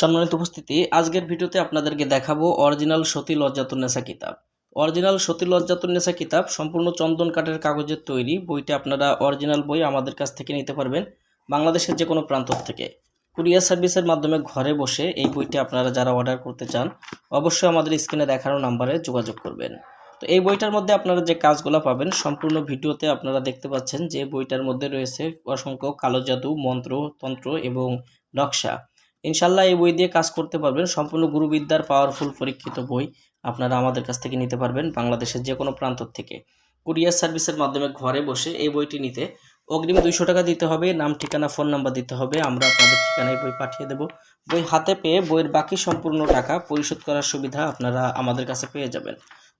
সম্মানিত উপস্থিতি, আজকের ভিডিওতে আপনাদেরকে দেখাবো অরিজিনাল সতী লজ্জাতুন্নেসা কিতাব। অরিজিনাল সতী লজ্জাতুন্নেসা কিতাব সম্পূর্ণ চন্দন কাঠের কাগজের তৈরি, বইটি আপনারা অরিজিনাল বই আমাদের কাছ থেকে নিতে পারবেন বাংলাদেশের যে কোনো প্রান্ত থেকে। কুরিয়ার সার্ভিসের মাধ্যমে ঘরে বসে এই বইটি আপনারা যারা অর্ডার করতে চান, অবশ্যই আমাদের স্ক্রিনে দেখানো নাম্বারে যোগাযোগ করবেন। তো এই বইটার মধ্যে আপনারা যে কাজগুলো পাবেন, সম্পূর্ণ ভিডিওতে আপনারা দেখতে পাচ্ছেন যে বইটার মধ্যে রয়েছে অসংখ্য কালো জাদু, মন্ত্র, তন্ত্র এবং নকশা। ইনশাল্লাহ এই বই দিয়ে কাজ করতে পারবেন। সম্পূর্ণ গুরুবিদ্যার পাওয়ারফুল পরীক্ষিত বই আপনারা আমাদের কাছ থেকে নিতে পারবেন বাংলাদেশের যে কোনো প্রান্ত থেকে। কুরিয়ার সার্ভিসের মাধ্যমে ঘরে বসে এই বইটি নিতে অগ্রিম দুইশো টাকা দিতে হবে, নাম, ঠিকানা, ফোন নাম্বার দিতে হবে। আমরা আপনাদের ঠিকানায় বই পাঠিয়ে দেব। বই হাতে পেয়ে বইয়ের বাকি সম্পূর্ণ টাকা পরিশোধ করার সুবিধা আপনারা আমাদের কাছে পেয়ে যাবেন।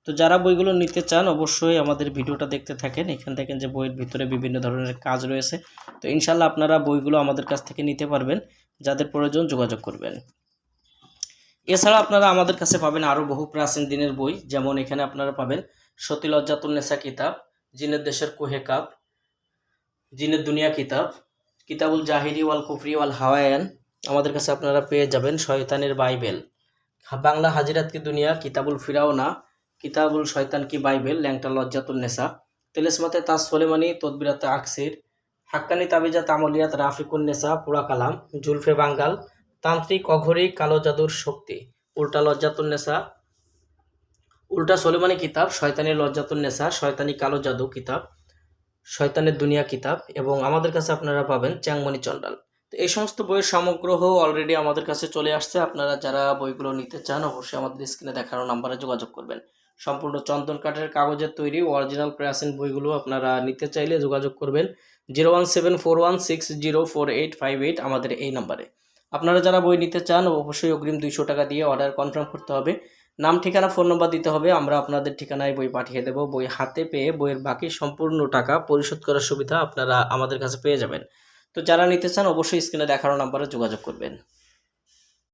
তো যারা বইগুলো নিতে চান, অবশ্যই আমাদের ভিডিওটা দেখতে থাকেন। এখান থেকে যে বইয়ের ভিতরে বিভিন্ন ধরনের কাজ রয়েছে, তো ইনশাল্লাহ আপনারা বইগুলো আমাদের কাছ থেকে নিতে পারবেন, যাদের প্রয়োজন যোগাযোগ করবেন। এছাড়া আপনারা আমাদের কাছে পাবেন আরও বহু প্রাচীন দিনের বই, যেমন এখানে আপনারা পাবেন সতী লজ্জাতুন্নেসা কিতাব, জিনের দেশের কোহে কাপ, জিনের দুনিয়া কিতাব, কিতাবুল জাহিরি ওয়াল কুফরি ওয়াল হাওয়ায়ান, আমাদের কাছে আপনারা পেয়ে যাবেন শয়তানের বাইবেল। বাংলা হাজিরাত কি দুনিয়া, কিতাবুল ফিরাওনা কিতাবুল শয়তান কি বাইবেল, ল্যাংটা লজ্জাতুন্নেসা তেলেসমাতে তাজ সোলেমানি, তদবিরাতে আকসির। হাক্কানি তাবিজা আমলিয়াত রাফিকুন নেসা পুরা কালাম, জুলফে বাঙ্গাল, তান্ত্রিক, অঘরি, কালো জাদুর শক্তি। উল্টা লজ্জাতুন নেসা উল্টা সোলেমানি কিতাব, শয়তানি লজ্জাতুন নেসা শয়তানি কালো জাদু কিতাব, শয়তানের দুনিয়া কিতাব এবং আমাদের কাছে আপনারা পাবেন চ্যাংমণি চন্ডাল তো এই সমস্ত বইয়ের সমগ্রহ অলরেডি আমাদের কাছে চলে আসছে। আপনারা যারা বইগুলো নিতে চান, অবশ্যই আমাদের স্ক্রিনে দেখানো নাম্বারে যোগাযোগ করবেন। সম্পূর্ণ চন্দন কাঠের কাগজের তৈরি অরিজিনাল প্রাচীন বইগুলো আপনারা নিতে চাইলে যোগাযোগ করবেন zero one seven four one six zero four eight five eight আমাদের এই নাম্বারে আপনারা যারা বই নিতে চান, অবশ্যই অগ্রিম দুইশো টাকা দিয়ে অর্ডার কনফার্ম করতে হবে। নাম, ঠিকানা ফোন নম্বর দিতে হবে। আমরা আপনাদের ঠিকানায় বই পাঠিয়ে দেব। বই হাতে পেয়ে বইয়ের বাকি সম্পূর্ণ টাকা পরিশোধ করার সুবিধা আপনারা আমাদের কাছে পেয়ে যাবেন। তো যারা নিতে চান অবশ্যই স্ক্রিনে দেখানো নাম্বারে যোগাযোগ করবেন।